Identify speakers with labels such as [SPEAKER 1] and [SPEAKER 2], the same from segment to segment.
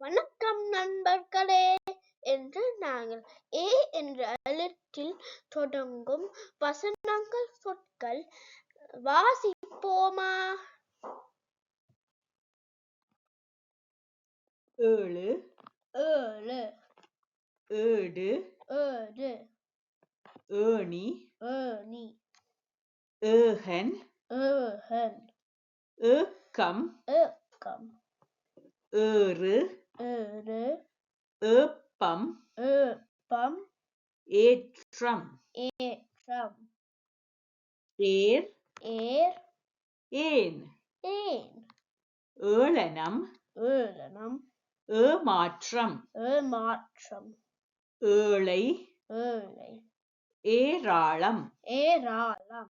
[SPEAKER 1] வணக்கம் நண்பர்களே என்று நாங்கள் ஏ என்ற எழுத்தில் தொடங்கும் வசனங்கள் சொற்கள் வாசிப்போமா?
[SPEAKER 2] ஏழு.
[SPEAKER 1] ஏழு.
[SPEAKER 2] ஏடு.
[SPEAKER 1] ஏழு.
[SPEAKER 2] ஏணி.
[SPEAKER 1] ஏணி.
[SPEAKER 2] ஏகன்.
[SPEAKER 1] ஏகன்.
[SPEAKER 2] ஏக்கம்.
[SPEAKER 1] ஏக்கம்.
[SPEAKER 2] ஏறு.
[SPEAKER 1] ஏறு.
[SPEAKER 2] ஏப்பம்.
[SPEAKER 1] ஏப்பம்.
[SPEAKER 2] ஏற்றம்.
[SPEAKER 1] ஏற்றம்.
[SPEAKER 2] ஏர்.
[SPEAKER 1] ஏர்.
[SPEAKER 2] ஏன்.
[SPEAKER 1] ஏன்.
[SPEAKER 2] ஏளனம்.
[SPEAKER 1] ஏளனம்.
[SPEAKER 2] ஏமாற்றம்.
[SPEAKER 1] ஏமாற்றம்.
[SPEAKER 2] ஏழை.
[SPEAKER 1] ஏழை.
[SPEAKER 2] ஏராளம்.
[SPEAKER 1] ஏராளம்.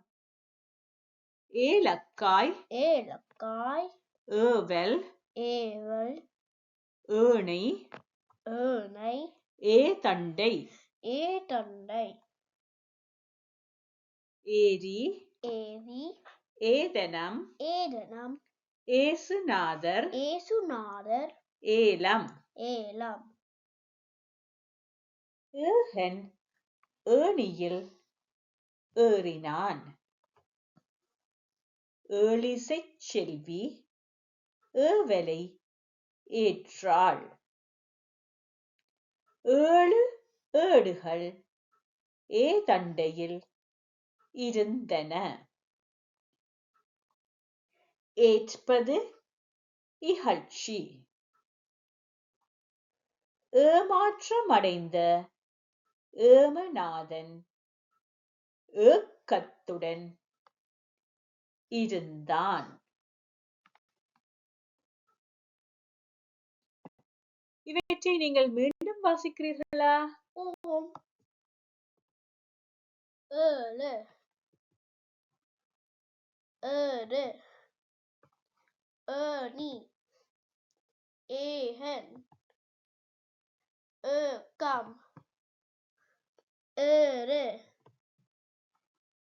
[SPEAKER 2] ஏலக்காய்.
[SPEAKER 1] ஏலக்காய்.
[SPEAKER 2] ஏவல்.
[SPEAKER 1] ஏவல்.
[SPEAKER 2] ஏணை
[SPEAKER 1] ஏனை
[SPEAKER 2] ஏதண்டை
[SPEAKER 1] ஏதண்டை
[SPEAKER 2] ஏரி
[SPEAKER 1] ஏரி
[SPEAKER 2] ஏதனம்
[SPEAKER 1] ஏதனம்
[SPEAKER 2] ஏசுநாதர்
[SPEAKER 1] ஏசுநாதர்
[SPEAKER 2] ஏலம்
[SPEAKER 1] ஏலம்
[SPEAKER 2] ஏகன் ஏணியில் ஏறினான். ஏழிசைச் செல்வி ஏவலை ஏற்றாள். ஏழு ஏடுகள் ஏதண்டையில் இருந்தன. ஏற்பது இகழ்ச்சி. ஏமாற்றமடைந்த ஏமநாதன் ஏக்கத்துடன் இருந்தான். இவற்றை நீங்கள் மீண்டும் வாசிக்கிறீர்களா?
[SPEAKER 1] ஓம். ஏழு ஏணி ஏகன் ஏக்கம் ஏறு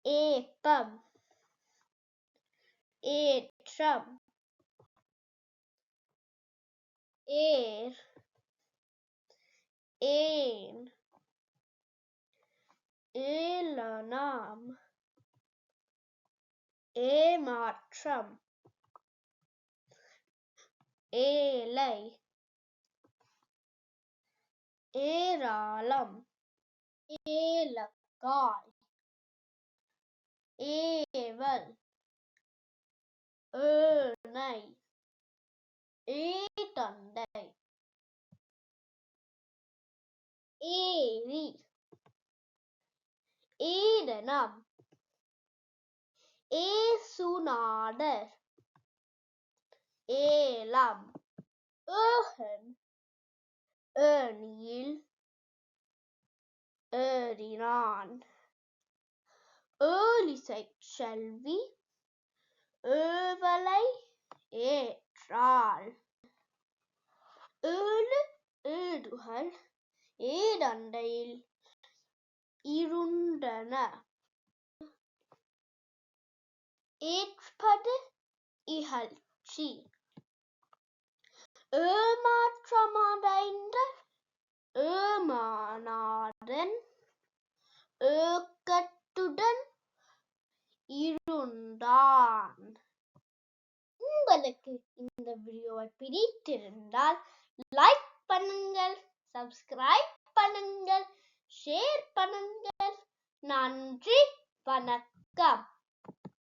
[SPEAKER 1] ஏப்பம் ஏற்றம் ஏர். ஏன் ஏளனம் ஏமாற்றம் ஏழை ஏராளம் ஏலக்காய் ஏவல் ஏனை ஏதண்டை ஏரி ஏதனம் ஏசுநாதர் ஏலம் ஏகன் ஏணியில் ஏறினான் ஏலிசைச் செல்வி ஏவலை ஏற்றாள் ஏழு ஏடுகள் ஏதண்டையில் இருண்டன. ஏற்பது இகழ்ச்சி. ஏமாற்றமடைந்த ஏமானாதன் ஏக்கத்துடன் இருந்தான் உங்களுக்கு இந்த வீடியோவை பிடித்திருந்தால் லைக் பண்ணுங்கள் சப்ஸ்கிரைப் ஷேர் பண்ணுங்க நன்றி வணக்கம்.